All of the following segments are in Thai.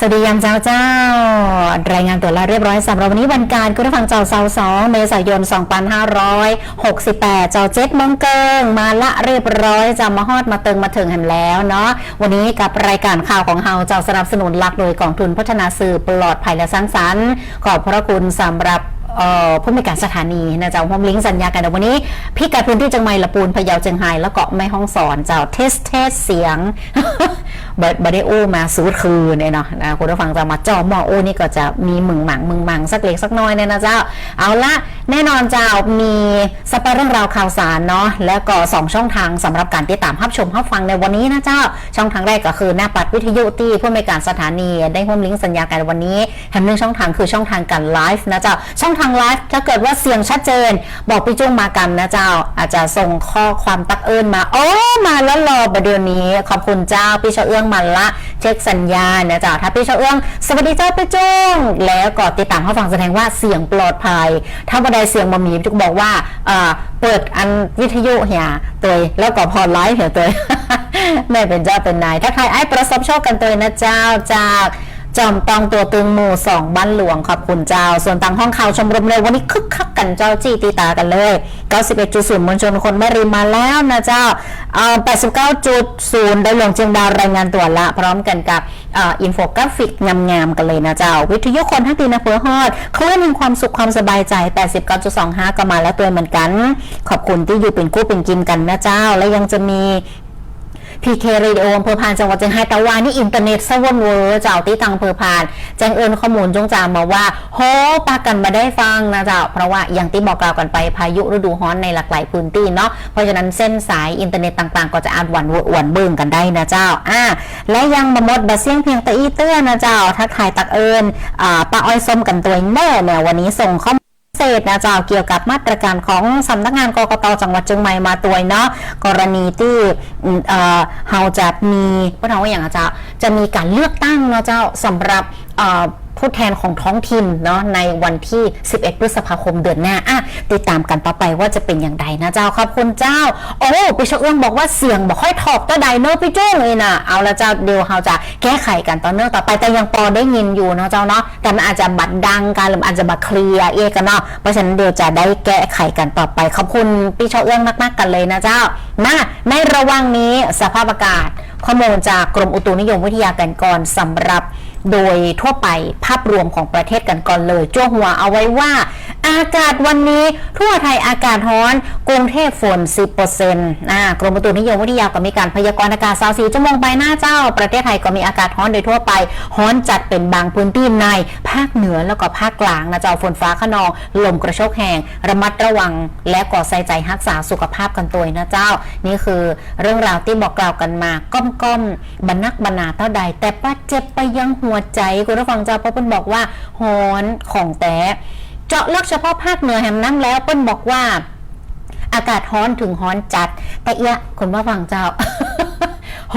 สวัสดียามเจ้าเจ้า รายงานตัวลาเรียบร้อยสำหรับวันนี้วันการคุณผู้ฟังเจ้าเสาสองเมษายน 2568 เจ้าเจ็ดมงเกิงมาละเรียบร้อยจะมาฮอดมาเติงมาถึงแห่แล้วเนาะวันนี้กับรายการข่าวของเฮาเจ้าสนับสนุนหลักโดยกองทุนพัฒนาสื่อปลอดภัยและสร้างสรรค์ขอบพระคุณสำหรับ ผู้มีการสถานีนะเจ้าพร้อมลิงก์สัญญากันเดี๋ยววันนี้ พี่กัดพื้นที่จังไมละปูนพะเยาเชียงไฮ้แล้วก็แม่ห้องสอนเจ้าเทสเทสเสียงบดบดได้อู้มาสูดคืนเนี่ยเนาะนะคุณผู้ฟังจะมาจอมออู้นี่ก็จะมีมึงหมังมึงหมังสักเล็กสักน้อยเนี่ยนะเจ้า เอาละแน่นอนเจ้ามีสปาเรื่องราวข่าวสารเนาะแล้วก็2ช่องทางสำหรับการติดตามรับชมรับฟังในวันนี้นะเจ้า ช่องทางแรกก็คือหน้าปัดวิทยุที่ผู้มีการสถานีได้ร่วมลิงก์สัญญากันวันนี้แถมหนึ่งช่องทางคือช่องทางการไลฟ์นะเจ้าช่องทางไลฟ์ถ้าเกิดว่าเสียงชัดเจน บอกพี่จุ้งมากันนะเจ้า อาจจะส่งข้อความตักเอิญมาโอ้มาแล้วรอประเดี๋ยวนี้ ขอบคุณเจ้าพี่เชเอื้องมาละ เช็คสัญญาณนะจ๊ะถ้าพี่เชเอื้องสวัสดีเจ้าพี่จุ้งแล้วก็ติดตามเข้าฟังแสดงว่าเสียงปลอดภัย ถ้าบันไดเสียงบะหมี่พี่จุ้งบอกว่าเออเปิดอันวิทยุเหียตัวแล้วก็พอไลฟ์เหียตัวแม่เป็นเจ้าเป็นนายถ้าใครไอ้ประสบโชคกันตัวนะเจ้าจาก จอมตองตัวตึงหมู่สองบ้านหลวงขอบคุณเจ้า ส่วนต่างห้องข่าวชมรมเลยวันนี้คึกคักกันเจ้าจี้ตีตากันเลย 91.0มวลชนคนไม่ริมมาแล้วนะเจ้าเอ่อ89.0ได้ลวงเชียงดาวรายงานตัวละ พร้อมกันกับอินโฟกราฟิกงามๆกันเลยนะเจ้า วิทยุคนทั้งตีนะเพื่อฮอดคลื่นแห่งความสุขความสบายใจ 89.25 ก็มาแล้วตัวเหมือนกัน ขอบคุณที่อยู่เป็นคู่เป็นกินกันนะเจ้า และยังจะมี พีเคเรดิโออำเภอพานจังหวัดเชียงรายตะวันนี่อินเทอร์เน็ตสวนเวอร์เจ้าที่ทางอำเภอพานแจ้งเอิญข้อมูลจงจามาว่าโหปากันมาได้ฟังนะเจ้าเพราะว่าอย่างที่บอกกล่าวกันไปพายุฤดูร้อนในหลากหลายพื้นที่เนาะเพราะฉะนั้นเส้นสายอินเทอร์เน็ตต่างๆ ก็จะอาจหวันเวอร์หวันเบิ่งกันได้นะเจ้าอ่าและยังมาหมดบะเสียงเพียงต่อีเตื้อนะเจ้าทักทายตักเอิญอ่าป้าอ้อยส้มกันตัวเน่เนี่ยวันนี้ส่งข้อ เศษนะเจ้าเกี่ยวกับมาตรการของสำนักงานกกตจังหวัดเชียงใหม่มาตัวเนาะกรณีที่เอ่อเฮาจะมีพวกเราว่าอย่างอะเจ้าจะมีการเลือกตั้งเนาะเจ้าสำหรับเอ่อ ผู้แทนของท้องถิ่นเนาะในวันที่ 11 พฤษภาคมเดือนหน้าอะติดตามกันต่อไปว่าจะเป็นอย่างไรนะเจ้าขอบคุณเจ้า โอ้ปิชเอื้องบอกว่าเสียงบอกค่อยถอกตัวใดเนอะพี่จุ้งเลยนะเอาละเจ้าเดี๋ยวเราจะแก้ไขกันต่อเนื่องต่อไปแต่ยังพอได้ยินอยู่เนาะเจ้าเนาะแต่มันอาจจะบัดดังกันหรืออาจจะบัดเคลียร์เอกันเนาะเพราะฉะนั้นเดี๋ยวจะได้แก้ไขกันต่อไปขอบคุณพี่เชาเอื้องมากๆกันเลยนะเจ้านะในระหว่างนี้สภาพอากาศข้อมูลจากกรมอุตุนิยมวิทยากันก่อนสำหรับ โดยทั่วไปภาพรวมของประเทศกันก่อนเลยจ้วหัวเอาไว้ว่า อากาศวันนี้ทั่วไทยอากาศร้อน กรุงเทพฝน 10%นะกรมอุตุนิยมวิทยาก็มีการพยากรณ์อากาศ24ชั่วโมงไปหน้าเจ้า ประเทศไทยก็มีอากาศร้อนโดยทั่วไปร้อนจัดเป็นบางพื้นที่ในภาคเหนือแล้วก็ภาคกลางนะเจ้าฝนฟ้าขนอง ลมกระโชกแหงระมัดระวังและก่อใส่ใจรักษาสุขภาพกันตัวนะเจ้า นี่คือเรื่องราวที่บอกกล่าวกันมาก้มๆบรรนักบรรณาเท่าใด แต่ป้าเจ็บไปยังหัวใจคุณผู้ฟังเจ้าเพราะเพิ่นบอกว่าหอนของแต่ เจาะเลือกเฉพาะภาคเหนือแห่งน้ำแล้วเปิ้นบอกว่า อากาศฮ้อนถึงฮ้อนจัด แต่เอียคนว่าฟังเจ้าโฮ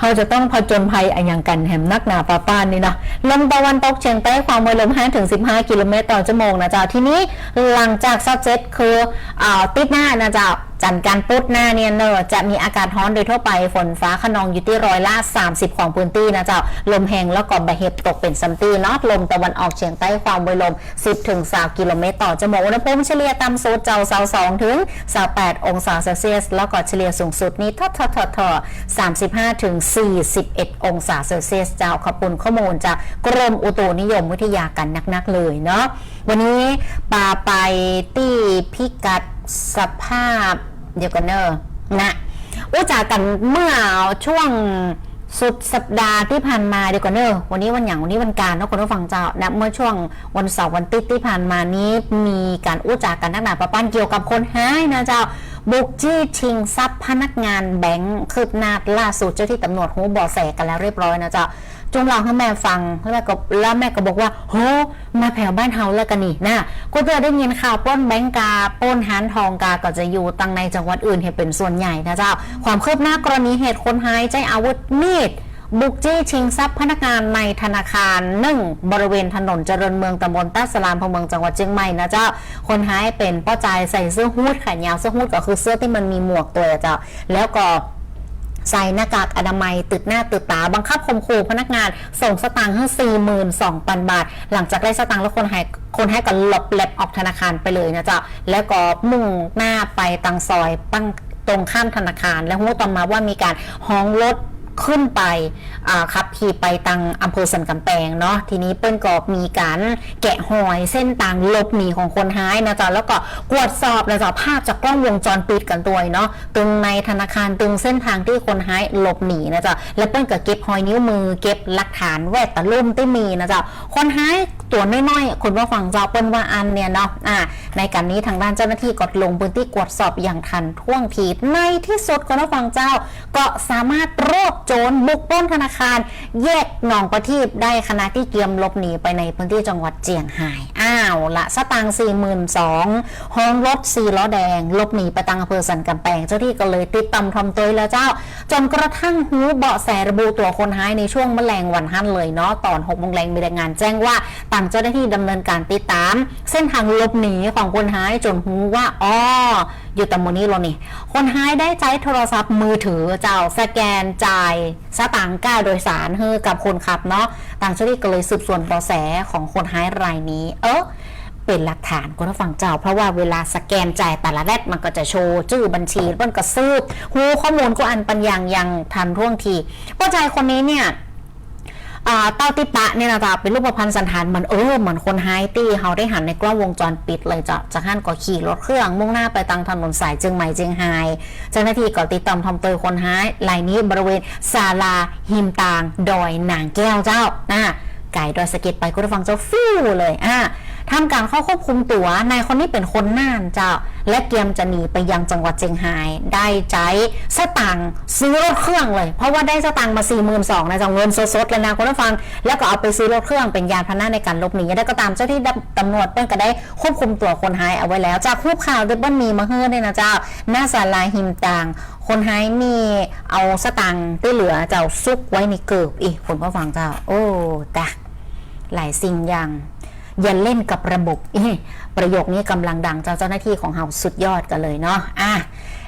เราจะต้องผจญภัยอันย่างกันแหมนักหนาปาป้านนี่นะลมตะวันตกเฉียงใต้ความเร็วลม5ถึง 15 กิโลเมตรต่อชั่วโมงนะเจ้าทีนี้หลังจากซับเซตคืออติดหน้านะเจ้าจันทร์การปุดหน้าเนี่ยเนอะจะมีอากาศร้อนโดยทั่วไปฝนฟ้าขนองอยู่ที่ร้อยละ 30 ของพื้นที่นะเจ้า ลมแห้งแล้วก็บะเห็บตกเป็นซัมตีเนอตลมตะวันออกเฉียงใต้ความเร็วลม 10ถึง3กิโลเมตรต่อชั่วโมงอุณหภูมิเฉลี่ยต่ำสุดเจ้าเสา2ถึง28องศาเซลเซียส แล้วก็เฉลี่ยสูงสุดนี่ทอทอทอทอ35ถึง41องศาเซลเซียส เจ้าขอบคุณข้อมูลจากกรมอุตุนิยมวิทยากันนักๆเลยเนาะวันนี้ปาไปที่พิกัด สภาพเดียวกันเนอะนะอุจากันเมื่อช่วงสุดสัปดาห์ที่ผ่านมาเดียวกันเนอะวันนี้วันอย่างวันนี้วันการเนาะคนผู้ฟังเจ้านะเมื่อช่วงวันเสาร์วันติดที่ผ่านมานี้มีการอุจากันนักหนาประปันเกี่ยวกับคนหายนะเจ้าบุกจี้ชิงทรัพย์พนักงานแบงค์คืบหน้าล่าสุดเจ้าที่ตำรวจหูเบอแสกันแล้วเรียบร้อยนะเจ้า จุงเล่าให้แม่ฟังแล้วแม่ก็แล้วแม่ก็บอกว่าโหมาแผ่วบ้านเฮาแล้วกันนี่นะก็จะได้ยินข่าวป้นแบงกาป้นหานทองกาก็จะอยู่ตังในจังหวัดอื่นเหตุเป็นส่วนใหญ่นะเจ้า ความคืบหน้ากรณีเหตุคนหายใจอาวุธมีดบุกจี้ชิงทรัพย์พนักงานในธนาคารหนึ่งบริเวณถนนเจริญเมืองตำบลต้าสลามพเมืองจังหวัดเชียงใหม่นะเจ้า คนหายเป็นป้าใจายใส่เสื้อฮูดแขนยาวเสื้อฮูดก็คือเสื้อที่มันมีหมวกตัวอะเจ้า แล้วก็ ใส่หน้ากากอนามัยติดหน้าติดตา บังคับข่มขู่พนักงานส่งสตางค์ให้42,000 บาท หลังจากได้สตางค์แล้วคนให้คนให้ก็หลบแลบออกธนาคารไปเลยนะจ๊ะแล้วก็มุ่งหน้าไปตังซอยตั้งตรงข้ามธนาคาร แล้วรู้ต่อมาว่ามีการห้องรถ ขึ้นไปขับขี่ไปตังอำเภอสันกำแพงเนาะทีนี้เปิ้นก็มีการแกะหอยเส้นต่างหลบหนีของคนหายนะจ๊ะแล้วก็กวดสอบนะจ๊ะภาพจากกล้องวงจรปิดกันตัวเนาะตึงในธนาคารตึงเส้นทางที่คนหายหลบหนีนะจ๊ะแล้วเปิ้นก็เก็บหอยนิ้วมือ เก็บหลักฐานแวดตะลุ่มที่มีนะจ๊ะคนหายตัวน้อยๆคนว่าฝั่งเจ้าเปิ้นว่าอันเนี่ยเนาะอ่าในการนี้ทางด้านเจ้าหน้าที่ก็ลงพื้นที่กวดสอบอย่างทันท่วงทีในที่สุดคนว่าฝั่งเจ้าก็สามารถรวบโจรบุกปล้นธนาคาร แยกหนองประทีปได้ขณะที่เกียมลบหนีไปในพื้นที่จังหวัดเจียงไฮ้อ้าวละสตางค์สี่หมื่นสองห้องรถสี่ล้อแดง ลบหนีไปตังอำเภอสันกำแพงเจ้าที่ก็เลยติดตามทำตัวแล้วเจ้า จนกระทั่งหูเบาะแสระบุตัวคนหายในช่วงแมลงวันหั่นเลยเนาะตอนหกโมงแรงมีรายงานแจ้งว่าต่างเจ้าหน้าที่ดำเนินการติดตาม เส้นทางลบหนีของคนหายจนหูว่าอ๋อ อยู่ตำบลนี้แล้วนี่คนหายได้ใช้โทรศัพท์มือถือเจ้าสแกนจ่ายสตางค์ก้าโดยสารเฮือกับคนขับเนาะต่างเจ้าหน้าที่ก็เลยสืบสวนเบาะแสของคนหายรายนี้ เออเป็นหลักฐานคุณผู้ฟังเจ้า เพราะว่าเวลาสแกนจ่ายแต่ละแรกมันก็จะโชว์ชื่อบัญชีแล้วมันก็ซืบหูข้อมูลก็อันปัญญางยังทันท่วงทีผู้ชายคนนี้เนี่ย เต้าติปะเนี่ยนะจ๊ะเป็นรูปพรรณสันฐานเหมือนเออเหมือนคนไฮตี้เขาได้หันในกล้องวงจรปิดเลยจ้ะจากนั้นก็ขี่รถเครื่องมุ่งหน้าไปตังถนนสายเจียงใหม่เจียงไฮเจ้าหน้าที่ก็ติดตามทำตัวคนหายรายนี้บริเวณศาลาหิมตาง ดอยนางแก้วเจ้านะไก่ดอยสะเก็ดไปคุณผู้ฟังเจ้าฟิวเลยอะ ทำการเข้าควบคุมตัวนายคนนี้เป็นคนน่านเจ้า และเตรียมจะหนีไปยังจังหวัดเจียงไฮ้ได้ใจสตังซื้อรถเครื่องเลย เพราะว่าได้สตังมา4 2 0 0 0นะจากเงินสดๆเลยนะคุณผู้ฟัง แล้วก็เอาไปซื้อรถเครื่องเป็นยานพาหนะในการหลบหนีได้ก็ตามเจ้าที่ตำรวจเปิ้นก็ได้ควบคุมตัวคนหายเอาไว้แล้ว จากคูบข่าวเดบเบิลมีมาเฮือเนี่ยนะเจ้าหน้าศาลาหิมตางคนหายมีเอาสตังที่เหลือเจ้าซุกไว้ในเกิบอีกคุณผู้ฟังเจ้า โอ้ตะหลายสิ่งอย่าง อย่าเล่นกับระบบเอ้ประโยคนี้กำลังดังเจ้าเจ้าหน้าที่ของเฮาสุดยอดกันเลยเนาะอะ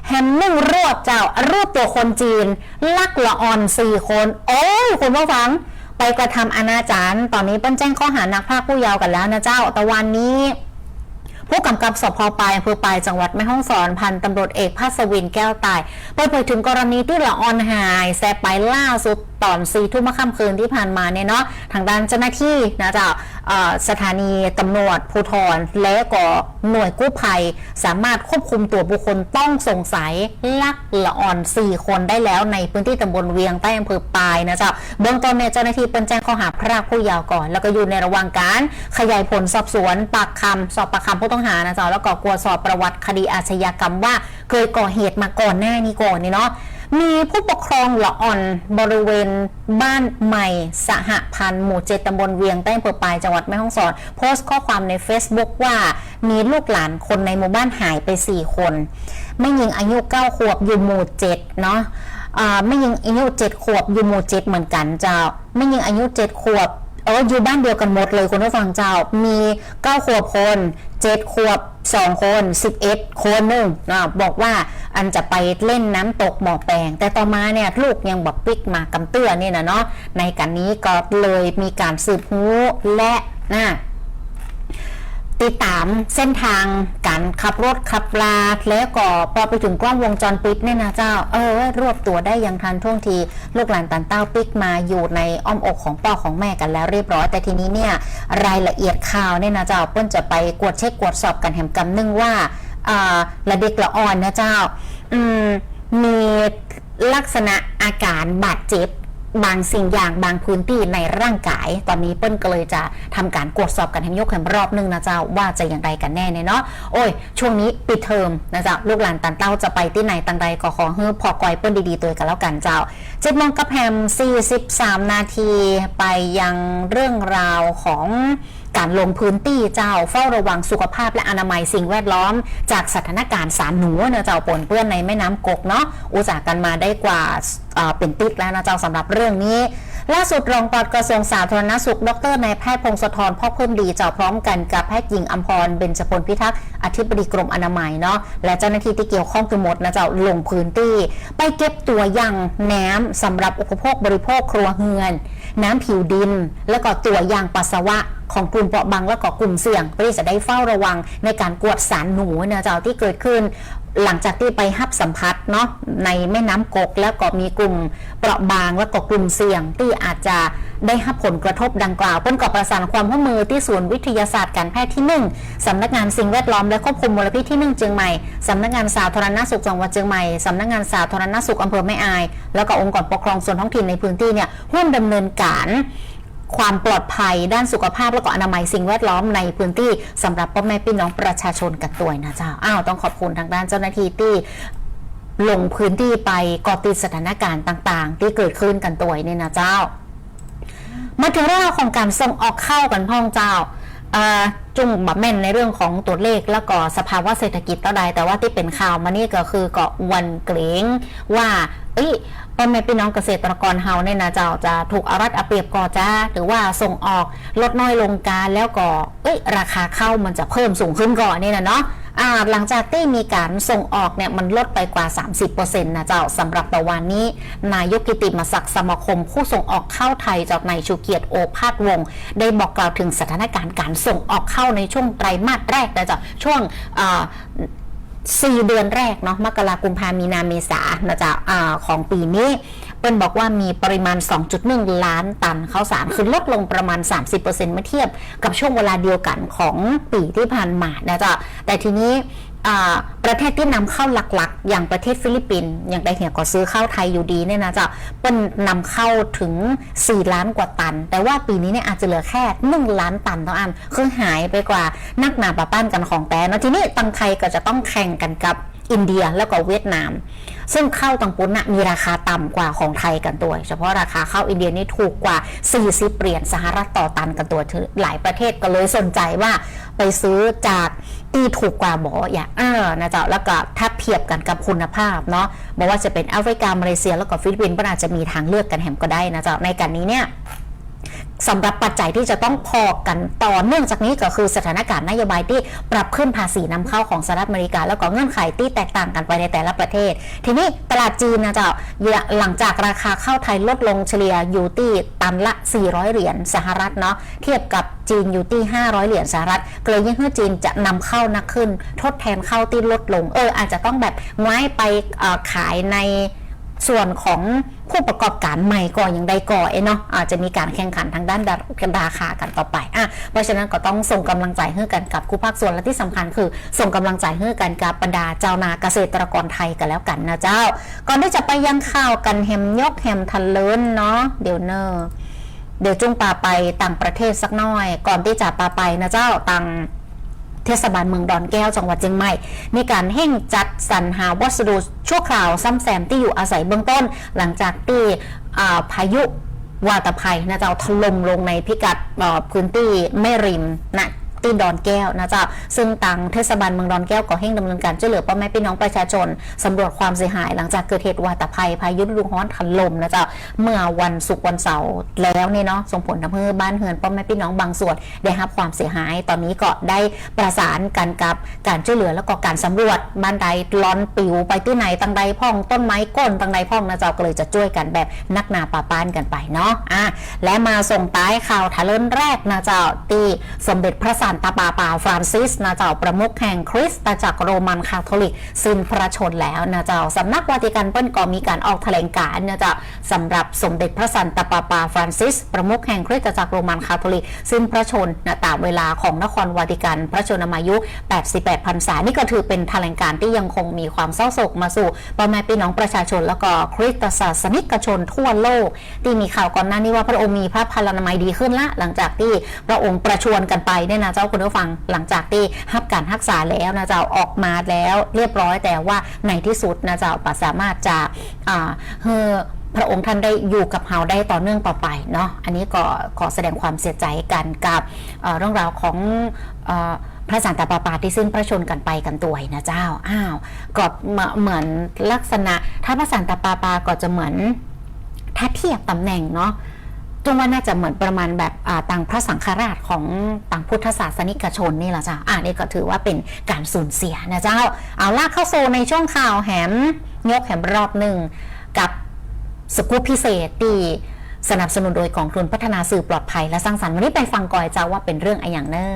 แฮมนึ่งรวบเจ้ารวบตัวคนจีน ลักละออนสี่คน โอ้ยคุณผู้ฟัง ไปกระทำอนาจารตอนนี้เปิ้นแจ้งข้อหานักพรากผู้เยาว์กันแล้วนะเจ้าแต่วันนี้ผู้กำกับสพปลายอำเภอปลายจังหวัดแม่ฮ่องสอนพันตำรวจเอกภาสวินแก้วตายเปิดเผยถึงกรณีที่ละออนหายแซบไปล่าสุดตอนสี่ทุ่มค่ำคืนที่ผ่านมาเนี่ยเนาะทางด้านเจ้าหน้าที่นะจ๊ะเอ่อ สถานีตำรวจภูธรและก็หน่วยกู้ภัย สามารถควบคุมตัวบุคคลต้องสงสัยลักละอ่อน 4 คนได้แล้วในพื้นที่ตำบลเวียงใต้อำเภอปลายนะจ๊ะเบื้องต้นเนี่ยเจ้าหน้าที่เป็นแจ้งข้อหาพรากผู้เยาว์ก่อน แล้วก็อยู่ในระหว่างการขยายผลสอบสวนปากคำสอบปากคำผู้ต้องหานะจ๊ะแล้วก็กวสอบประวัติคดีอาชญากรรมว่า เคยก่อเหตุมาก่อนหน้านี้ก่อนนี่เนาะ มีผู้ปกครองละอ่อนบริเวณบ้านใหม่สหพันธ์หมู่เจ็ดตำบลเวียงใต้อำเภอปลายจังหวัดแม่ฮ่องสอน โพสต์ข้อความใน Facebook ว่ามีลูกหลานคนในหมู่บ้านหายไป 4 คนไม่ยิงอายุ 9 ขวบอยู่หมู่ 7 เนาะไม่ยิงอายุ 7 ขวบอยู่หมู่ 7 เหมือนกันเจ้าไม่ยิงอายุ 7 ขวบ เอออยู่บ้านเดียวกันหมดเลยคุณผู้ฟังเจ้า มีเก้าขวบคนเจ็ดขวบสองคนสิบเอ็ดคนหนึ่งนะบอกว่าอันจะไปเล่นน้ำตกหมอแปลง แต่ต่อมาเนี่ยลูกยังบอกปิกมากำเตื้อเนี่ยนะเนาะในการนี้ก็เลยมีการสืบหูและนะ ติดตามเส้นทางการขับรถขับลาแล้วก็พอไปถึงกล้องวงจรปิดเนี่ยนะเจ้า เออ รวบตัวได้อยังทันท่วงที ลูกหลานตันเต้าปิกมาอยู่ในอ้อมอกของพ่อของแม่กันแล้วเรียบร้อย แต่ทีนี้เนี่ยรายละเอียดข่าวเนี่ยนะเจ้าเปิ้นจะไปกวดเช็คกวดสอบกันแหมกำนึงว่าอ่าละเด็กละอ่อนนะเจ้า อืมมีลักษณะอาการบาดเจ็บ บางสิ่งอย่างบางพื้นที่ในร่างกาย ตอนนี้เปิ้ลก็เลยจะทำการตรวจสอบกันให้ยกแหมรอบนึงนะเจ้าว่าจะอย่างไรกันแน่เนาะโอ้ย ช่วงนี้ปิดเทอมนะเจ้าลูกหลานตันเต้าจะไปที่ไหนตังใดก็ขอเฮ้อพอกอยเปิ้ลดีๆตัวกันแล้วกันเจ้าเจ็ดโมงกับแฮม43 นาทีไปยังเรื่องราวของ การลงพื้นที่เจ้าเฝ้าระวังสุขภาพและอนามัยสิ่งแวดล้อม จากสถานการณ์สารหนูเนะเจ้าปนเปื้อนในแม่น้ำกกเนาะอุตสาหกันมาได้กว่าเป็นติดแล้วนะเจ้าสำหรับเรื่องนี้ล่าสุดรองปลัดกระทรวงสาธารณสุข ดรนายแพทย์พงศธรพ่อเพิ่มดีเจ้าพร้อมกันกับแพทย์หญิงอัมพรเบญจพลพิทักษ์อธิบดีกรมอนามัยเนาะและเจ้าหน้าที่ที่เกี่ยวข้องคือหมดนะเจ้าลงพื้นที่ ไปเก็บตัวอย่างน้ำสำหรับอุปโภคบริโภคครัวเรือน น้ำผิวดิน แล้วก็ตัวอย่างปัสสาวะของกลุ่มเปราะบางและก็กลุ่มเสี่ยงเพื่อที่จะได้เฝ้าระวังในการกวดสารหนูนะเจ้าที่เกิดขึ้น หลังจากที่ไปฮับสัมผัสเนาะในแม่น้ำกก แล้วก็มีกลุ่มเปราะบางแล้วก็กลุ่มเสี่ยงที่อาจจะได้รับผลกระทบดังกล่าวเปิ้นก็ประสานความร่วมมือที่ศูนย์วิทยาศาสตร์การแพทย์ที่ 1สำนักงานสิ่งแวดล้อมและควบคุมมลพิษที่ 1 เชียงใหม่สำนักงานสาธารณสุขจังหวัดเชียงใหม่สำนักงานสาธารณสุขอำเภอแม่อาย แล้วก็องค์กรปกครองส่วนท้องถิ่นในพื้นที่เนี่ยร่วมดำเนินการ ความปลอดภัยด้านสุขภาพและก็อนามัยสิ่งแวดล้อมในพื้นที่สำหรับพ่อแม่พี่น้องประชาชนกันตัวนะเจ้าอ้าวต้องขอบคุณทางด้านเจ้าหน้าที่ที่ลงพื้นที่ไปกอติดสถานการณ์ต่างๆ ที่เกิดขึ้นกันตัวเนี่ยนะเจ้า มาถึงเรื่องของการส่งออกเข้ากันพ่องเจ้าจุงบับแม่นในเรื่องของตัวเลขแล้วก็สภาวะเศรษฐกิจต่อใดแต่ว่าที่เป็นข่าวมานี่ก็คือก็วันเกรงว่า เอ้ย พ่อแม่พี่น้องเกษตรกรเฮาเนี่ยนะเจ้าจะถูกอารัดอาเปรียบก่อจ้า หรือว่าส่งออกลดน้อยลงการแล้วก็เอ้ย ราคาเข้ามันจะเพิ่มสูงขึ้นก่อนนี่นะเนาะอ่าหลังจากที่มีการส่งออกเนี่ยมันลดไปกว่า 30%นะเจ้าสำหรับตะวันนี้ นายกกิติมศักดิ์สมาคมผู้ส่งออกข้าวไทยจากนายชูเกียรติโอภาสวงศ์ได้บอกกล่าวถึงสถานการณ์การส่งออกข้าวในช่วงไตรมาสแรกนะเจ้าช่วง สี่เดือนแรกเนาะมกรากุมภามีนาเมษานะจ๊ะของปีนี้เปิ้ลบอกว่ามีปริมาณ 2.1 ล้านตันข้าวสารคือลดลงประมาณ 30%เมื่อเทียบกับช่วงเวลาเดียวกันของปีที่ผ่านมานะจ๊ะแต่ทีนี้ ประเทศที่นำเข้าหลักๆ อย่างประเทศฟิลิปปินส์อย่างไดเหียก็ซื้อข้าวไทยอยู่ดีเนี่ยนะจะเปิ้ลนำเข้าถึง 4 ล้านกว่าตัน แต่ว่าปีนี้เนี่ยอาจจะเหลือแค่ 1 ล้านตันเท่านั้นคือหายไปกว่านักหนาปะป้านกันของแต่นะทีนี้ตังไทยก็จะต้องแข่งกันกับอินเดียแล้วก็เวียดนาม ซึ่งข้าวตังปุ้นนะมีราคาต่ำกว่าของไทยกันตัว เฉพาะราคาข้าวอินเดียนี่ถูกกว่า 40 เหรียญสหรัฐต่อตันกันตัวหลายประเทศก็เลยสนใจว่า ไปซื้อจากที่ถูกกว่าหมออย่าเอานะจ๊ะแล้วก็ถ้าเทียบกันกับคุณภาพเนาะบอกว่าจะเป็นแอฟริกามาเลเซียแล้วก็ฟิลิปปินส์ก็อาจจะมีทางเลือกกันแหมก็ได้นะจ๊ะในการนี้เนี่ย สำหรับปัจจัยที่จะต้องพอกันต่อเนื่องจากนี้ก็คือสถานการณ์นโยบายที่ปรับขึ้นภาษีนำเข้าของสหรัฐอเมริกา แล้วก็เงื่อนไขที่แตกต่างกันไปในแต่ละประเทศ ทีนี้ตลาดจีนนะเจ้าหลังจากราคาข้าวไทยลดลงเฉลี่ยอยู่ที่ตันละ 400 เหรียญสหรัฐเนาะเทียบกับจีนอยู่ที่ 500 เหรียญสหรัฐเกรงยิ่งให้จีนจะนำเข้านักขึ้น ทดแทนเข้าที่ลดลง เอออาจจะต้องแบบง่ายไปขายใน ส่วนของผู้ประกอบการใหม่ก่อนอย่างใดก่อเอเนาะอาจจะมีการแข่งขันทางด้านราคากันต่อไปอะเพราะฉะนั้นก็ต้องส่งกำลังใจให้กันกับคู่ภาคส่วนและที่สำคัญคือ ส่งกำลังใจให้กันกับบรรดาเจ้านาเกษตรกรไทยกันแล้วกันนะเจ้า ก่อนที่จะไปยังข่าวกันแฮมยกแฮมทันเลินเนาะเดี๋ยวเนอเดี๋ยวจุ้งปาไปต่างประเทศสักหน่อย ก่อนที่จะปาไปนะเจ้าต่าง เทศบาลเมืองดอนแก้วจังหวัดเชียงใหม่ มีการเห่งจัดสรรหาวัสดุชั่วคราวซ่อมแซมที่อยู่อาศัยเบื้องต้น หลังจากที่าพายุวาตภัยนะเจ้าถล่มลงในพิกัดพื้นที่แม่ริมนะ ที่ดอนแก้วนะจ้าซึ่งทางเทศบาลเมืองดอนแก้วก็เห่งดำเนินการช่วยเหลือพ่อแม่พี่น้องประชาชนสำรวจความเสียหายหลังจากเกิดเหตุวาตภัยพายุฤดูร้อนถล่มนะจ้าเมื่อวันศุกร์วันเสาร์แล้วเนี่ยเนาะส่งผลทำให้บ้านเฮือนพ่อแม่พี่น้องบางส่วนได้รับความเสียหาย ตอนนี้ก็ได้ประสานกันกับการช่วยเหลือแล้วก็การสำรวจบ้านใดร้อนปิวไปที่ไหนตังใดพ่องต้นไม้ก้นตังใดพ่องนะจ้าก็เลยจะช่วยกันแบบนักนาป่าป้านกันไปเนาะอะและมาส่งท้ายข่าวทะเลินแรกนะจ้าตีสมเด็จพระสัันตะปาปาฟรานซิสนะเจ้าประมุขแห่งคริสตจักรโรมันคาทอลิกสิ้นพระชนแล้วนะเจ้าสำนักวาติกันเปิ้ลก็มีการออกแถลงการณ์นะเจ้าสำหรับสมเด็จพระสันตะปาปาฟรานซิส ประมุขแห่งคริสตจักรโรมันคาทอลิกสิ้นพระชนนะตามเวลาของนครวาติกันพระชนมายุ 88พรรษานี่ก็ถือเป็นแถลงการณ์ที่ยังคงมีความเศร้าโศกมาสู่พ่อแม่พี่น้องประชาชนแล้วก็คริสตศาสนิกชนทั่วโลก ที่มีข่าวก่อนหน้านี้ว่าพระองค์มีพระพลานามัยดีขึ้นละ หลังจากที่พระองค์ประชวรกันไปเนี่ยนะจ้าคุณผู้ฟังหลังจากที่รับการรักษาแล้วนะเจ้าออกมาแล้วเรียบร้อยแต่ว่าในที่สุดนะเจ้าปสามารถจะอ่าเฮอพระองค์ท่านได้อยู่กับเฮาได้ต่อเนื่องต่อไปเนาะอันนี้ก็ขอแสดงความเสียใจกันกับเรื่องราวของอพระสันตะปาปาที่สิ้นพระชนกันไปกันตัวนะเจ้าอ้าวก็เหมือนลักษณะ ถ้าพระสันตะปาปาก็จะเหมือนถ้าเทียบตำแหน่งเนาะ ตรงว่าน่าจะเหมือนประมาณแบบต่างพระสังฆราชของต่างพุทธศาสนิกชนนี่แหละจ้าอ่านี่ก็ถือว่าเป็นการสูญเสียนะเจ้า เอาลากเข้าสู่ในช่วงข่าวแหมยกแหมรอบหนึ่งกับสกู๊ปพิเศษที่สนับสนุนโดยกองทุนพัฒนาสื่อปลอดภัยและสร้างสรรค์วันนี้ไปฟังก่อยเจ้าว่าเป็นเรื่องอะไรอย่างเนอ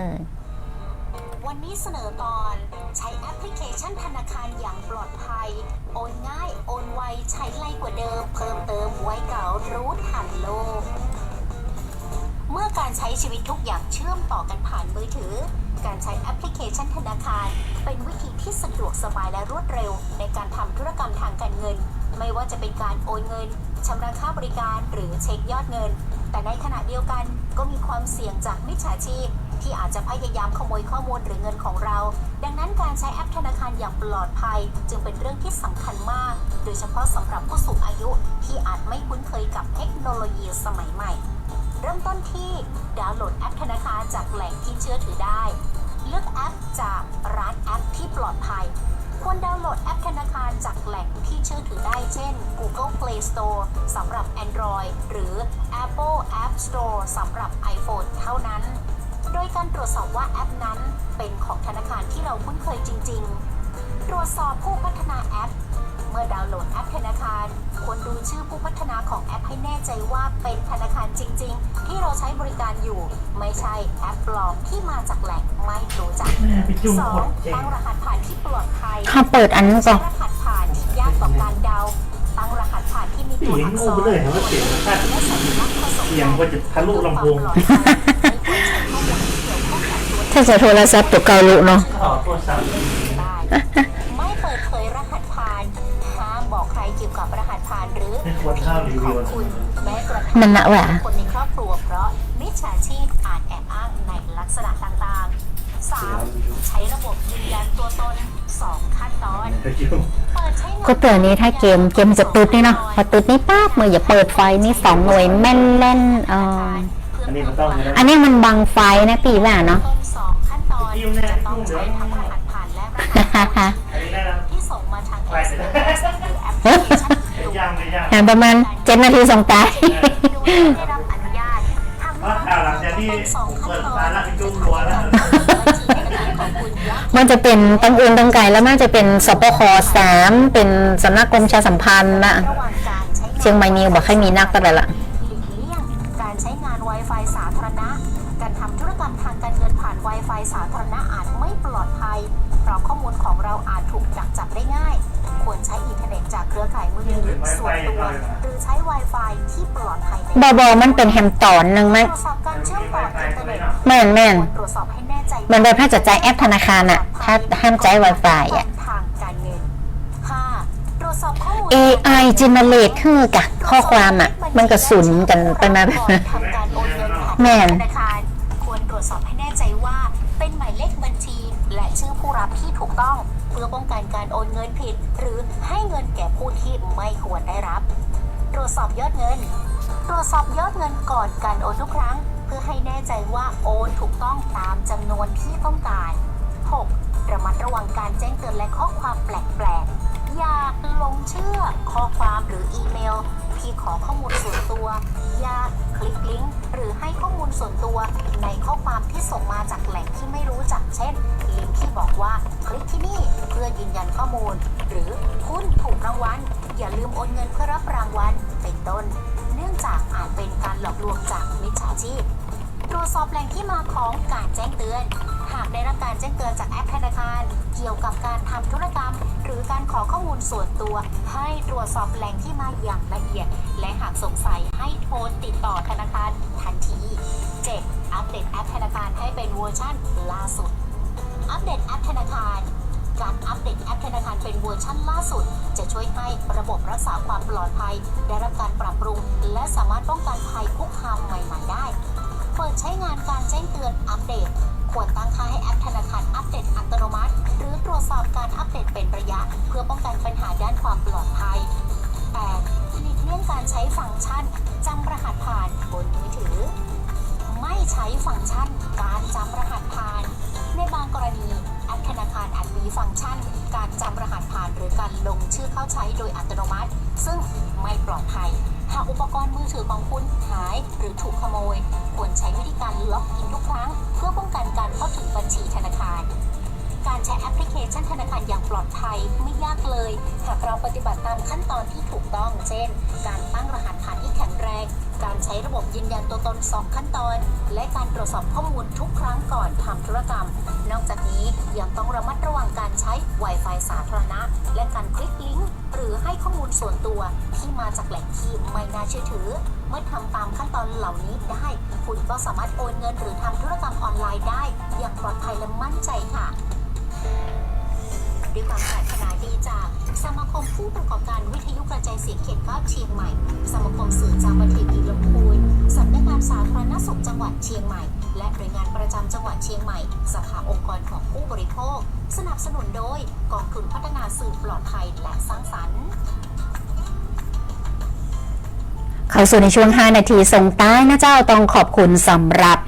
วันนี้เสนอตอนใช้แอปพลิเคชันธนาคารอย่างปลอดภัย โอนง่าย โอนไว ใช้ไล่กว่าเดิม เพิ่มเติมไว้เก่ารู้ทันโลก เมื่อการใช้ชีวิตทุกอย่างเชื่อมต่อกันผ่านมือถือ การใช้แอปพลิเคชันธนาคาร เป็นวิธีที่สะดวกสบายและรวดเร็ว ในการทำธุรกรรมทางการเงิน ไม่ว่าจะเป็นการโอนเงินชำระค่าบริการหรือเช็คยอดเงิน แต่ในขณะเดียวกันก็มีความเสี่ยงจากมิจฉาชีพ ที่อาจจะพยายามขโมยข้อมูลหรือเงินของเรา ดังนั้นการใช้แอปธนาคารอย่างปลอดภัย จึงเป็นเรื่องที่สำคัญมาก โดยเฉพาะสำหรับผู้สูงอายุที่อาจไม่คุ้นเคยกับเทคโนโลยีสมัยใหม่ เริ่มต้นที่ดาวน์โหลดแอปธนาคารจากแหล่งที่เชื่อถือได้ เลือกแอปจากร้านแอปที่ปลอดภัย ควรดาวน์โหลดแอปธนาคารจากแหล่งที่เชื่อถือได้ เช่น Google Play Store สำหรับ Android หรือ Apple App Store สำหรับ iPhone เท่านั้น โดยการตรวจสอบว่าแอปนั้นเป็นของธนาคารที่เราคุ้นเคยจริง ๆ ตรวจสอบผู้พัฒนาแอป เมื่อดาวน์โหลดแอปธนาคาร ควรดูชื่อผู้พัฒนาของแอปให้แน่ใจว่าเป็นธนาคารจริง ๆ ที่เราใช้บริการอยู่ ไม่ใช่แอปปลอมที่มาจากแหล่งไม่รู้จักแม่ไปจุ่มสอกงดเจ๊งตั้งรหัสผ่านที่ปลอดภัยถ้าเปิดอันนั้นก็ใช้รหัสผ่านที่ยากต่อการเดา ตั้งรหัสผ่านที่มีตัวเสียงอักษงูรไปเลยนะว่าเสียงมันชัดและสัญลักษณ์ผสมเสียงกว่าจะทะลุลำโพงไม่ควรใช้ข้อมูลที่เกี่ยวข้องกับตัวถ้าจะโทรศัพท์ตัวเกาลุเนาะ กใครเกี่ยวกับรหัสผ่านหรือไม่ควรเข้ารีวิวของนะคุณแม้กระทั่งมันนะวะ คนในครอบครัวเพราะมิจฉาชีพอาจแอบอ้างในลักษณะต่างๆ 3. ใช้ระบบยืนยันตัวตน2ขั้นตอนไปจุ่มเปิดใช้งานก็ตัวนี้ถ้าเกมเกมจะตืดนี่เนาะพอตืดนี่ปั๊บมืออย่าเปิดไฟนี่สองหน่วยแม่นเล่นเอออันนี้มันต้องนะ อันนี้มันบังไฟนะพี่ว่าเนาะ ต้นสองขั้นตอนจะต้องใช้ทั้งรหัสผ่านและรหัสผ่านอันนี้ได้แล้วที่ส่งมาทาง SMS ย่างไม่ย่างห่างประมาณเจ็ดนาทีส่งตายโดยไม่ได้รับอนุญาตทางเพราะข่าวหลังจากที่ผมเปิดร้านแล้วไปจุ่มรัวแล้วมันจะเป็นตังอื่นตังไก่แล้วมันจะเป็นสปคสามเป็นสำนักกรมประชาสัมพันธ์นะระหว่างการใช้งานเชียงใหม่นิวบอกให้มีนักก็ได้ละ หลีกเลี่ยงการใช้งาน Wi-Fi สาธารณะ การทำธุรกรรมทางการเงินผ่าน Wi-Fi สาธารณะอาจไม่ปลอดภัย เพราะข้อมูลของเราอาจถูกดักจับได้ง่าย ควรใช้อินเทอร์เน็ตจากเครือข่ายมือถือส่วนตัวหรือใช้ Wi-Fi ที่ปลอดภัยในบอบอมันเป็นแฮมตอนหนึ่งไหมตรวจสอบการเชื่อมต่ออินเทอร์เน็ตแม่นแม่นควรตรวจสอบให้แน่ใจเหมือนแบบถ้าจะจ่ายแอปธนาคารอะถ้าห้ามใช้ Wi-Fi อะทางการเงิน 5. ตรวจสอบข้อมูล AI generate คือกะข้อความอะมันกระสุนกันไปมาแบบก่อนทำการโอนเงินผ่านแม่นธนาคารควรตรวจสอบให้แน่ใจว่าเป็นหมายเลขบัญชี และชื่อผู้รับที่ถูกต้องเพื่อป้องกันการโอนเงินผิด หรือให้เงินแก่ผู้ที่ไม่ควรได้รับ ตรวจสอบยอดเงิน ตรวจสอบยอดเงินก่อนการโอนทุกครั้ง เพื่อให้แน่ใจว่าโอนถูกต้องตามจำนวนที่ต้องการ 6. ระมัดระวังการแจ้งเตือนและข้อความแปลกๆ อย่าลงเชื่อข้อความหรืออีเมลที่ขอข้อมูลส่วนตัว อย่าคลิกลิงก์หรือให้ข้อมูลส่วนตัว ในข้อความที่ส่งมาจากแหล่งที่ไม่รู้จัก เช่นลิงก์ที่บอกว่า คลิกที่นี่เพื่อยืนยันข้อมูล หรือคุณถูกรางวัลอย่าลืมโอนเงินเพื่อรับรางวัลเป็นต้น เนื่องจากอาจเป็นการหลอกลวงจากมิจฉาชีพ ตรวจสอบแหล่งที่มาของการแจ้งเตือน หากได้รับการแจ้งเตือนจากแอปธนาคาร เกี่ยวกับการทำธุรกรรม หรือการขอข้อมูลส่วนตัว ให้ตรวจสอบแหล่งที่มาอย่างละเอียด และหากสงสัยให้โทรติดต่อธนาคารทันที 7. อัปเดตแอปธนาคารให้เป็นเวอร์ชันล่าสุด อัปเดตแอปธนา นาคารเป็นเวอร์ชั่นล่าสุด จะช่วยให้ระบบรักษาความปลอดภัย ได้รับการปรับปรุง และสามารถป้องกันภัยคุกคามใหม่ๆได้ เปิดใช้งานการแจ้งเตือนอัปเดต ควรตั้งค่าให้แอปธนาคารอัปเดตอัตโนมัติ หรือตรวจสอบการอัปเดตเป็นระยะ เพื่อป้องกันปัญหาด้านความปลอดภัย 8. หลีกเลี่ยงการใช้ฟังก์ชันจำรหัสผ่านบนมือถือ ไม่ใช้ฟังก์ชันการจำรหัสผ่าน ในบางกรณี ธนาคารอาจมีฟังก์ชัน การจำรหัสผ่านหรือการลงชื่อเข้าใช้โดยอัตโนมัติ ซึ่งไม่ปลอดภัย หากอุปกรณ์มือถือของคุณหายหรือถูกขโมย ควรใช้วิธีการล็อกอินทุกครั้ง เพื่อป้องกันการเข้าถึงบัญชีธนาคาร การใช้แอปพลิเคชันธนาคารอย่างปลอดภัยไม่ยากเลย หากเราปฏิบัติตามขั้นตอนที่ถูกต้อง เช่น การตั้งรหัสผ่านที่แข็งแรง การใช้ระบบยืนยันตัวตน 2 ขั้นตอน และการตรวจสอบข้อมูลทุกครั้งก่อนทำธุรกรรม นอกจากนี้ยังต้องระมัดระวังการใช้ Wi-Fi สาธารณะ และการคลิกลิงก์หรือให้ข้อมูลส่วนตัวที่มาจากแหล่งที่ไม่น่าเชื่อถือ เมื่อทำตามขั้นตอนเหล่านี้ได้ คุณก็สามารถโอนเงินหรือทำธุรกรรมออนไลน์ได้ อย่างปลอดภัยและมั่นใจค่ะ ด้วยความปรารถนาดีจากสมาคมผู้ประกอบการวิทยุกระจายเสียงเขตเก้าเชียงใหม่ สมาคมสื่อจามเทวีลำพูนสำนักงานสาธารณสุขจังหวัดเชียงใหม่ และหน่วยงานประจำจังหวัดเชียงใหม่ สภาองค์กรของผู้บริโภค สนับสนุนโดยกองทุนพัฒนาสื่อปลอดภัยและสร้างสรรค์เข้าสู่ในช่วง 5 นาทีส่งใต้นะเจ้าต้องขอบคุณสำหรับ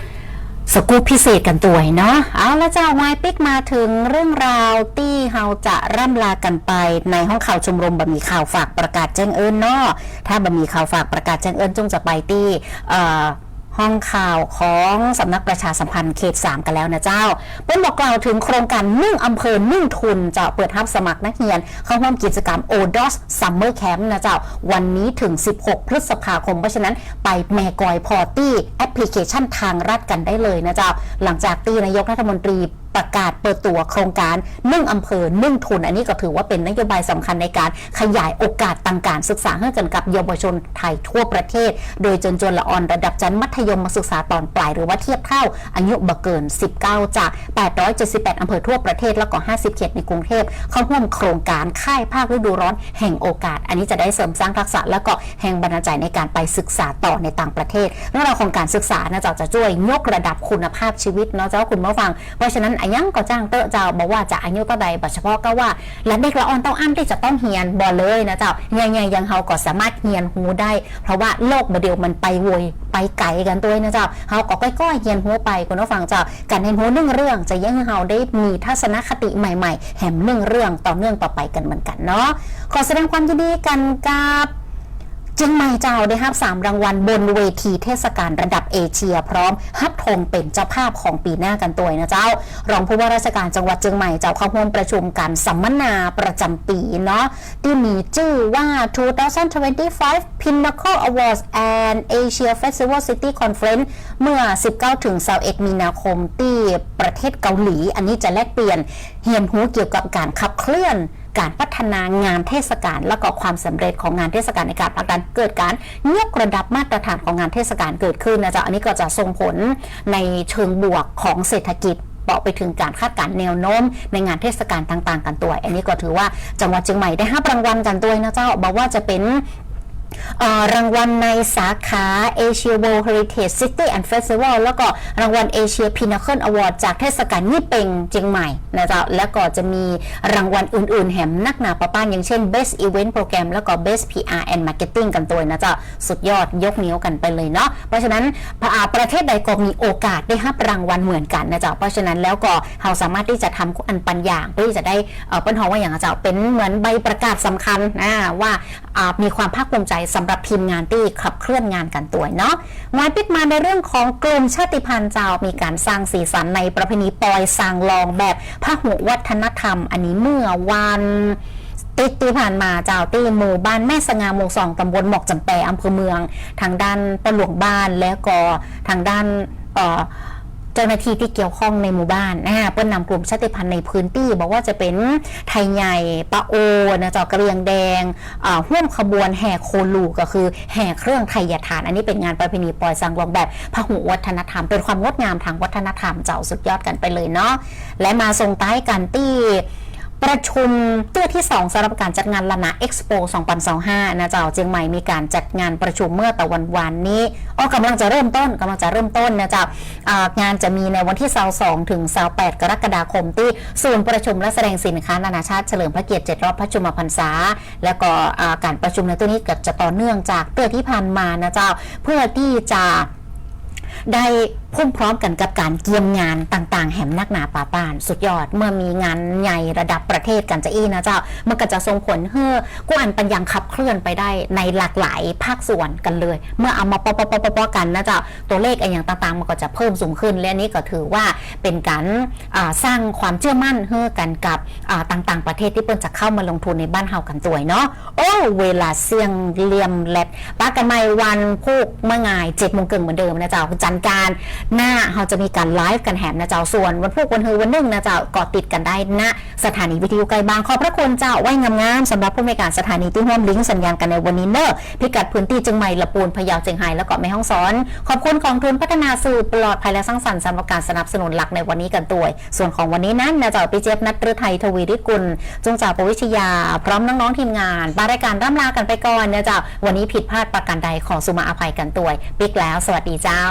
สกู๊ปพิเศษกันตัวเนาะเอาละเจ้าไมปิกมาถึงเรื่องราวที่เฮาจะร่ำลากันไปในห้องข่าวชมรมบะหมี่ข่าวฝากประกาศแจ้งเอิญเนาะถ้าบะหมี่ข่าวฝากประกาศแจ้งเอิญจงจะไปที่เอ่อ ห้องข่าวของสำนักประชาสัมพันธ์เขต 3 กันแล้วนะเจ้า เป็นบอกกล่าวถึงโครงการนึ่งอำเภอนึ่งทุน จะเปิดรับสมัครนักเรียน เข้าร่วมกิจกรรม o d o s Summer Camp นะเจ้า วันนี้ถึง 16 พฤษภาคม เพราะฉะนั้นไปแมกอยพอตี้แอปพลิเคชันทางรัฐกันได้เลยนะเจ้า หลังจากที่นายกรัฐมนตรี ประกาศเปิดตัวโครงการนึ่งอำเภอนึ่งทุน อันนี้ก็ถือว่าเป็นนโยบายสำคัญในการขยายโอกาสทางการศึกษาให้กันกับเยาวชนไทยทั่วประเทศ โดยจนจนละออนระดับชั้นมัธยมศึกษาตอนปลายหรือว่าเทียบเท่าอายุบ่เกิน 19 จาก 878อำเภอทั่วประเทศแล้วก็ 50 เขตในกรุงเทพเข้าร่วมโครงการค่ายภาคฤดูร้อนแห่งโอกาส อันนี้จะได้เสริมสร้างทักษะแล้วก็แห่งบรรณาใจในการไปศึกษาต่อในต่างประเทศเรื่องราวของการศึกษานะจ้าจะช่วยยกระดับคุณภาพชีวิตเนาะเจ้าคุณผู้ฟัง เพราะฉะนั้นอยังก็จ้างเตอะเจ้าบอกว่าจะอายุก็ใดบัเฉพาะก็ว่าและเด็กละอ่อนต้องอ้ํที่จะต้องเฮียนบ่เลยนะเจ้ายังไงยังเฮาก็สามารถเฮียนหูได้ เพราะว่าโลกบเดียวมันไปโวยไปไกลกันตัวนะเจ้าเฮาก็ก้อยๆเฮียนหูไปคุณผู้ฟังเจ้าการเฮียนหูหนึ่งเรื่องจะยังเฮาได้มีทัศนคติใหม่ ๆ แหมหนึ่งเรื่องต่อเนื่องต่อไปกันเหมือนกันเนาะขอแสดงความยินดีกันกับ เจียงใหม่เจ้าได้รับสามรางวัลบนเวทีเทศกาลระดับเอเชีย พร้อมฮับธงเป็นเจ้าภาพของปีหน้ากันตัวนะเจ้า รองผู้ว่าราชการจังหวัดเจียงใหม่เจ้าเข้าร่วมประชุมการสัมมนาประจำปีเนาะที่มีชื่อว่า 2025 Pinnacle Awards and Asia Festival City Conference เมื่อ 19 ถึง21มีนาคมที่ประเทศเกาหลี อันนี้จะแลกเปลี่ยนเรียนรู้เกี่ยวกับการขับเคลื่อน การพัฒนางานเทศกาลแล้วก็ความสำเร็จของงานเทศกาลในการผลักดันเกิดการยกระดับมาตรฐานของงานเทศกาลเกิดขึ้นนะจ๊ะอันนี้ก็จะส่งผลในเชิงบวกของเศรษฐกิจบอกไปถึงการคาดการณ์แนวโน้มในงานเทศกาลต่าง ๆ กันตัว อันนี้ก็ถือว่าจังหวัดเชียงใหม่ได้ห้ารางวัลกันตัวนะเจ้าบอกว่าจะเป็น รางวัลในสาขา Asia World Heritage City and Festival แล้วก็รางวัล Asia Pinnacle Award จากเทศกาลยี่เป็งเจียงใหม่นะจ๊ะแล้วก็จะมีรางวัลอื่น ๆ แหมนักหนาประป้านอย่างเช่น Best Event Program แล้วก็ Best PR and Marketing กันตัวนะจ๊ะสุดยอดยกนิ้วกันไปเลยเนาะเพราะฉะนั้นประเทศใดก็มีโอกาสได้รับรางวัลเหมือนกันนะจ๊ะเพราะฉะนั้นแล้วก็เราสามารถที่จะทำอันปัญญางเพื่อที่จะได้เปิ้นฮองว่าอย่างไรจ๊ะเป็นเหมือนใบประกาศสำคัญนะว่ามีความภาคภูมิใจสำหรับทีมงานที่ขับเคลื่อนงานกันตัวเนาะงานปิดมาในเรื่องของกลุ่มชาติพันธุ์เจ้ามีการสร้างสีสันในประเพณีปอยสร้างลองแบบพหุวัฒนธรรม อันนี้เมื่อวันติดที่ผ่านมาเจ้าที่หมู่บ้านแม่สงาหมู่สองตำบลหมอกจำแปอำเภอเมือง ทางด้านปหลวงบ้านแล้วก็ทางด้านเอ่อ เจ้าหน้าที่ที่เกี่ยวข้องในหมู่บ้านนะเปิ้นนำกลุ่มชาติพันธุ์ในพื้นที่ บอกว่าจะเป็นไทยใหญ่ปะโอนะจอกระเรียงแดงห่วมขบวนแห่โคลูก็คือแห่เครื่องไทยทาน อันนี้เป็นงานประเพณีปล่อยสังลองแบบพหุวัฒนธรรม เป็นความงดงามทางวัฒนธรรมเจ้าสุดยอดกันไปเลยเนาะและมาทรงใต้กันที่ ประชุมเตื้อที่ 2สำหรับการจัดงานลานาเอ็กซ์โป2025นะเจ้าเจียงใหม่มีการจัดงานประชุมเมื่อแต่วันวานนี้อ๋อกำลังจะเริ่มต้นกำลังจะเริ่มต้นนะเจ้างานจะมีในวันที่22ถึง28กรกฎาคมที่ศูนย์ประชุมและแสดงสินค้านานาชาติเฉลิมพระเกียรติ7รอบพระชนมพรรษา แล้วก็การประชุมในตัวนี้ก็จะต่อเนื่องจากเตื้อที่ผ่านมานะเจ้าเพื่อที่จะได้ พุ่มพร้อมกันกับการเกี่ยมงานต่างๆ แหมนักหนาป่าปาน สุดยอด เมื่อมีงานใหญ่ระดับประเทศกันจะอี้นะเจ้า มันก็จะส่งผลเฮ้อกวนปัญญังขับเคลื่อนไปได้ในหลากหลายภาคส่วนกันเลย เมื่อเอามาปอปอปอปอปอกันนะเจ้าตัวเลขอะไอ้อย่างต่างๆ มันก็จะเพิ่มสูงขึ้น และนี้ก็ถือว่าเป็นการสร้างความเชื่อมั่นเฮ้อกันกับต่างๆ ประเทศที่เปิ้นจะเข้ามาลงทุนในบ้านเฮากันตัวเนาะโอ้เวลาเสี่ยงเลี่ยมแลดปากันไม่วันพูกเมื่อไงเจ็ดโมงเกิงเหมือนเดิมนะเจ้าจันการหน้าเราจะมีการไลฟ์กันแหมนะเจ้าส่วน วันพูกวันเฮือวันหนึ่งนะเจ้าเกาะติดกันได้ณสถานีวิทยุไกลบางขอบพระคุณเจ้าไว้งามๆสำหรับผู้ในการสถานีที่ร่วมลิงก์สัญญาณกันในวันนี้เนอะพิกัดพื้นที่จึงใหม่ละปูนพะเยาเจียงไฮ้แล้วก็แม่ฮ่องสอน ขอบคุณกองทุนพัฒนาสื่อปลอดภัยและสร้างสรรค์สำหรับการสนับสนุนหลักในวันนี้กันตัวส่วนของวันนี้นั้นนะเจ้าพี่เจี๊ยบนัทฤทัยทวีริกุลจงจ่าปวิชยา พร้อมน้องๆทีมงานบารายการร่ำลากันไปก่อนนะเจ้าวันนี้ผิดพลาดประการใดขอสุมาอภัยกันตัวปิกแล้ว สวัสดีเจ้า